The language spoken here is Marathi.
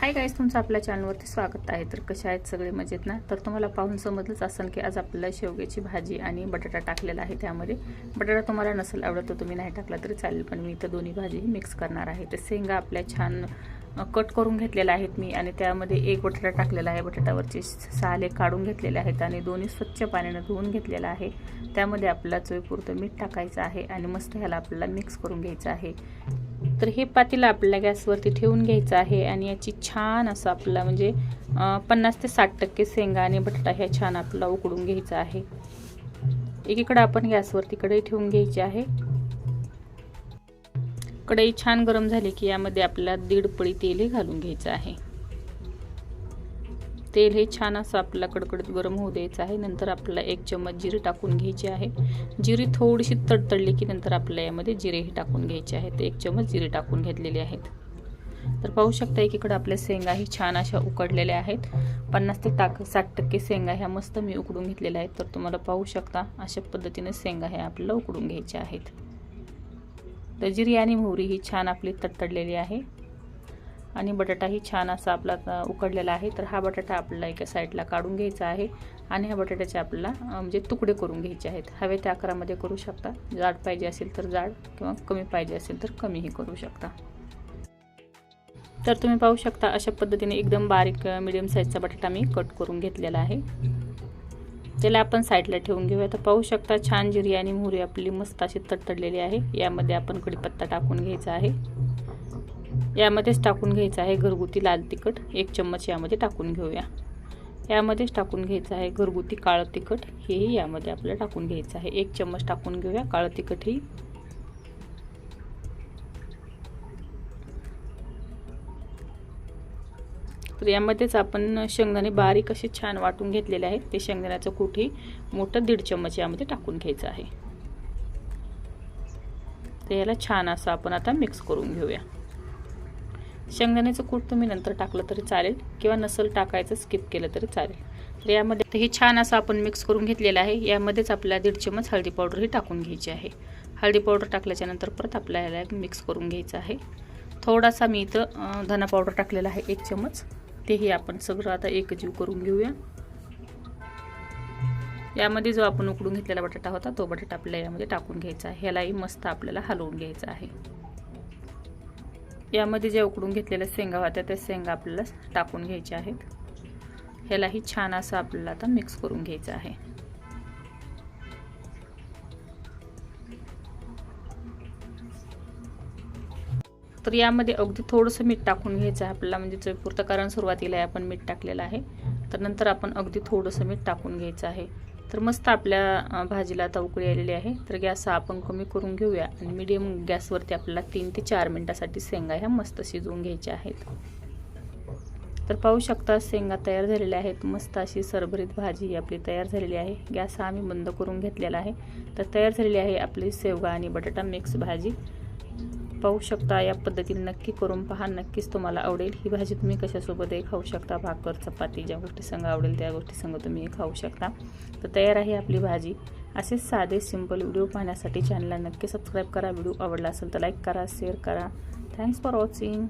हाय गाईज तुमचं आपल्या चॅनलवरती स्वागत आहे. तर कशा आहेत सगळे मजेत ना? तर तुम्हाला पाहून समजलंच असेल की आज आपल्याला शेवग्याची भाजी आणि बटाटा टाकलेला आहे त्यामध्ये. बटाटा तुम्हाला नसेल आवडत तर तुम्ही नाही टाकला तरी चालेल पण मी इथं दोन्ही भाजी मिक्स करणार आहे. तर शेंगा आपल्या छान कट करून घेतलेल्या आहेत मी आणि त्यामध्ये एक बटाटा टाकलेला आहे. बटाट्यावरचे साले काढून घेतलेले आहेत आणि दोन्ही स्वच्छ पाण्यानं धुवून घेतलेला आहे. त्यामध्ये आपल्याला चवीपुरतं मीठ टाकायचं आहे आणि मस्त ह्याला आपल्याला मिक्स करून घ्यायचं आहे. तर हे पातेलं आपल्याला गॅसवरती ठेवून घ्यायचं आहे आणि याची छान असं आपला म्हणजे पन्नास ते साठ टक्के शेंगा आणि बटाटा ह्या छान आपल्याला उकडून घ्यायचं आहे. एकीकडं आपण गॅसवरती कढई ठेवून घ्यायची आहे. कढई छान गरम झाली की यामध्ये आपल्याला दीड पळी तेलही घालून घ्यायचं आहे. तेल हे छान असं आपल्याला कडकडीत गरम होऊ द्यायचं आहे. नंतर आपल्याला एक चम्मच जिरे टाकून घ्यायची आहे. जिरी थोडीशी तडतडली की नंतर आपल्याला यामध्ये जिरेही टाकून घ्यायचे आहेत. एक चम्मच जिरे टाकून घेतलेले आहेत. तर पाहू शकता एकीकडे आपल्या शेंगा ही छान अशा उकडलेल्या आहेत. पन्नास ते टाक साठ टक्के शेंगा ह्या मस्त मी उकडून घेतलेल्या आहेत. तर तुम्हाला पाहू शकता अशा पद्धतीने शेंगा ह्या आपल्याला उकडून घ्यायच्या आहेत. तर जिरी आणि मोहरी ही छान आपली तडतडलेली आहे. आणि बटाटाही छान असा आपला उकडलेला आहे. तर हा बटाटा आपल्याला एका साईडला काढून घ्यायचा आहे आणि ह्या बटाट्याचे आपल्याला म्हणजे तुकडे करून घ्यायचे आहेत. हवे त्या आकारामध्ये करू शकता. जाड पाहिजे असेल तर जाड किंवा कमी पाहिजे असेल तर कमीही करू शकता. तर तुम्ही पाहू शकता अशा पद्धतीने एकदम बारीक मिडियम साईजचा बटाटा मी कट करून घेतलेला आहे. त्याला आपण साईडला ठेवून घेऊया. तर पाहू शकता छान जिरी आणि मोहरी आपली मस्त अशी तडतडलेली आहे. यामध्ये आपण कढीपत्ता टाकून घ्यायचा आहे. यामध्येच टाकून घ्यायचं आहे घरगुती लाल तिखट. एक चम्मच यामध्ये टाकून घेऊया. यामध्येच टाकून घ्यायचं आहे घरगुती काळं तिखट. हेही यामध्ये आपल्याला टाकून घ्यायचं आहे. एक चम्मच टाकून घेऊया काळं तिखटही तर यामध्येच आपण शेंगदाणे बारीक असे छान वाटून घेतलेले आहेत. ते शेंगदाण्याचं कूटही मोठं दीड चम्मच यामध्ये टाकून घ्यायचं आहे. तर याला छान असं आपण आता मिक्स करून घेऊया. शेंगदाण्याचं कूट तुम्ही नंतर टाकलं तरी चालेल किंवा नसल टाकायचं स्किप केलं तरी चालेल. तर यामध्ये हे छान असं आपण मिक्स करून घेतलेलं आहे. यामध्येच आपल्याला दीड चमच हळदी पावडर ही टाकून घ्यायची आहे. हळदी पावडर टाकल्याच्या नंतर परत आपल्याला मिक्स करून घ्यायचं आहे. थोडासा मी इथं धना पावडर टाकलेला आहे एक चमच. तेही आपण सगळं आता एकजीव करून घेऊया. यामध्ये जो आपण उकडून घेतलेला बटाटा होता तो बटाटा आपल्याला यामध्ये टाकून घ्यायचा आहे. ह्यालाही मस्त आपल्याला हलवून घ्यायचा आहे. यामध्ये जे उकडून घेतलेल्या शेंगा होत्या त्या शेंगा आपल्याला टाकून घ्यायच्या आहेत. ह्यालाही छान असं आपल्याला आता मिक्स करून घ्यायचं आहे. तर यामध्ये अगदी थोडंसं मीठ टाकून घ्यायचं आहे आपल्याला म्हणजे चवीपुरतं कारण सुरुवातीला आपण मीठ टाकलेलं आहे. तर नंतर आपण अगदी थोडंसं मीठ टाकून घ्यायचं आहे. तर मस्त आपल्या भाजीला आता उकळी आलेली आहे. तर गॅस हा आपण कमी करून घेऊया आणि मीडियम गॅसवरती आपल्याला तीन ते चार मिनटासाठी शेंगा ह्या मस्त शिजवून घ्यायच्या आहेत. तर पाहू शकता शेंगा तयार झालेल्या आहेत. मस्त अशी सरभरीत भाजी आपली तयार झालेली आहे. गॅस हा आम्ही बंद करून घेतलेला आहे. तर तयार झालेली आहे आपली शेवगा आणि बटाटा मिक्स भाजी. पाहू शकता या पद्धतीने नक्की करून पहा. नक्कीच तुम्हाला आवडेल. ही भाजी तुम्ही कशासोबतही खाऊ शकता. भाकर चपाती ज्या गोष्टीसंग आवडेल त्या गोष्टीसंग तुम्ही खाऊ शकता. तर तयार आहे आपली भाजी. असेच साधे सिंपल व्हिडिओ पाहण्यासाठी चॅनलला नक्की सबस्क्राईब करा. व्हिडिओ आवडला असेल तर लाईक करा शेअर करा. Thanks for watching